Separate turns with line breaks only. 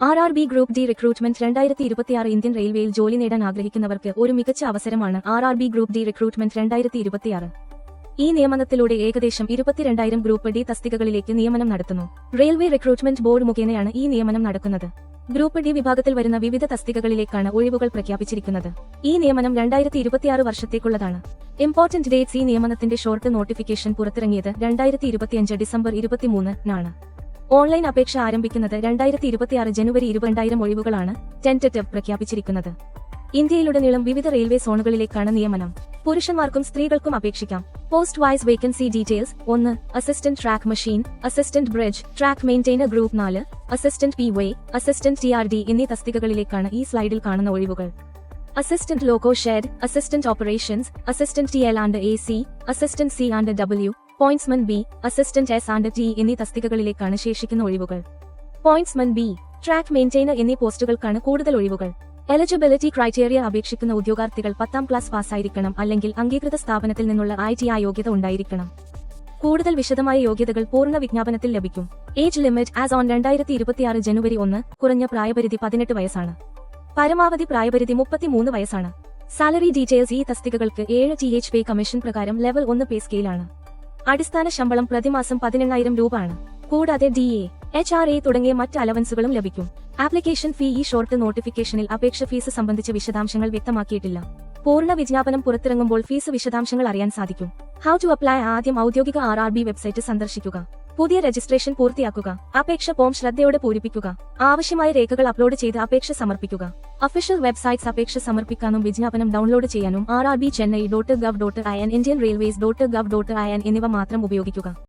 R R B group D recruitment രണ്ടായിരത്തി ഇരുപത്തിയാറ് Indian റെയിൽവേയിൽ ജോലി നേടാൻ ആഗ്രഹിക്കുന്നവർക്ക് ഒരു മികച്ച അവസരമാണ് R R B group D recruitment രണ്ടായിരത്തി ഇരുപത്തിയാറ് ഈ നിയമനത്തിലൂടെ ഏകദേശം ഇരുപത്തിരണ്ടായിരം ഗ്രൂപ്പ് ഡി തസ്തികകളിലേക്ക് നിയമനം നടത്തുന്നു. റെയിൽവേ റിക്രൂട്ട്മെന്റ് ബോർഡ് മുഖേനയാണ് ഈ നിയമനം നടക്കുന്നത്. ഗ്രൂപ്പ് ഡി വിഭാഗത്തിൽ വരുന്ന വിവിധ തസ്തികകളിലേക്കാണ് ഒഴിവുകൾ പ്രഖ്യാപിച്ചിരിക്കുന്നത്. ഈ നിയമനം രണ്ടായിരത്തി ഇരുപത്തിയാറ് വർഷത്തേക്കുള്ളതാണ്. ഇമ്പോർട്ടന്റ് ഡേറ്റ്സ് ഈ നിയമനത്തിന്റെ ഷോർട്ട് നോട്ടിഫിക്കേഷൻ പുറത്തിറങ്ങിയത് രണ്ടായിരത്തി ഇരുപത്തിയഞ്ച് ഡിസംബർ ഇരുപത്തിമൂന്നിനാണ് ഓൺലൈൻ അപേക്ഷ ആരംഭിക്കുന്നത് രണ്ടായിരത്തി ഇരുപത്തിയാറ് ജനുവരി ഇരുപതിനായിരം ഒഴിവുകളാണ് ടെന്ററ്റീവ് പ്രഖ്യാപിച്ചിരിക്കുന്നത്. ഇന്ത്യയിലുടനീളം വിവിധ റെയിൽവേ സോണുകളിലേക്കാണ് നിയമനം. പുരുഷന്മാർക്കും സ്ത്രീകൾക്കും അപേക്ഷിക്കാം. പോസ്റ്റ് വൈസ് വേക്കൻസി ഡീറ്റെയിൽസ് ഒന്ന് assistant track machine assistant bridge track maintainer group നാല് assistant P way assistant T R D എന്നീ തസ്തികകളിലേക്കാണ് ഈ സ്ലൈഡിൽ കാണുന്ന ഒഴിവുകൾ. Assistant loco shed assistant operations assistant T L and A C assistant C and W pointsman B assistant S and T എന്നീ തസ്തികകളിലേക്കാണ് ശേഷിക്കുന്ന ഒഴിവുകൾ. പോയിന്റ്സ്മൻ ബി ട്രാക്ക് മെയിന്റൈനർ എന്നീ പോസ്റ്റുകൾക്കാണ് കൂടുതൽ ഒഴിവുകൾ. എലിജിബിലിറ്റി ക്രൈറ്റീരിയ അപേക്ഷിക്കുന്ന ഉദ്യോഗാർത്ഥികൾ പത്താം ക്ലാസ് പാസ്സായിരിക്കണം അല്ലെങ്കിൽ അംഗീകൃത സ്ഥാപനത്തിൽ നിന്നുള്ള ഐ ടി ആ യോഗ്യത ഉണ്ടായിരിക്കണം. കൂടുതൽ വിശദമായ യോഗ്യതകൾ പൂർണ വിജ്ഞാപനത്തിൽ ലഭിക്കും. ഏജ് ലിമിറ്റ് ആസ് ഓൺ രണ്ടായിരത്തി ഇരുപത്തിയാറ് ജനുവരി ഒന്ന് കുറഞ്ഞ പ്രായപരിധി പതിനെട്ട് വയസ്സാണ്. പരമാവധി പ്രായപരിധി മുപ്പത്തിമൂന്ന് വയസ്സാണ്. സാലറി ഡീറ്റെയിൽസ് ഈ തസ്തികകൾക്ക് ഏഴ് ടി എച്ച് പേ കമ്മീഷൻ പ്രകാരം ലെവൽ ഒന്ന് പേ സ്കെയിലാണ്. അടിസ്ഥാന ശമ്പളം പ്രതിമാസം പതിനെണ്ണായിരം രൂപ ആണ് കൂടാതെ D A H R A തുടങ്ങിയ മറ്റ് അലവൻസുകളും ലഭിക്കും. ആപ്ലിക്കേഷൻ ഫീ ഈ ഷോർട്ട് നോട്ടിഫിക്കേഷനിൽ അപേക്ഷ ഫീസ് സംബന്ധിച്ച വിശദാംശങ്ങൾ വ്യക്തമാക്കിയിട്ടില്ല. പൂർണ വിജ്ഞാപനം പുറത്തിറങ്ങുമ്പോൾ ഫീസ് വിശദാംശങ്ങൾ അറിയാൻ സാധിക്കും. ഹൗ ടു അപ്ലൈ ആദ്യം ഔദ്യോഗിക ആർ ആർ ബി വെബ്സൈറ്റ് സന്ദർശിക്കുക. പുതിയ രജിസ്ട്രേഷൻ പൂർത്തിയാക്കുക. അപേക്ഷ ഫോം ശ്രദ്ധയോടെ പൂരിപ്പിക്കുക. ആവശ്യമായ രേഖകൾ അപ്ലോഡ് ചെയ്ത് അപേക്ഷ സമർപ്പിക്കുക. ഒഫീഷ്യൽ വെബ്സൈറ്റ്സ് അപേക്ഷ സമർപ്പിക്കാനും വിജ്ഞാപനം ഡൗൺലോഡ് ചെയ്യാനും R R B Chennai dot gov dot I N Indian railways dot gov dot I N എന്നിവ മാത്രം ഉപയോഗിക്കുക.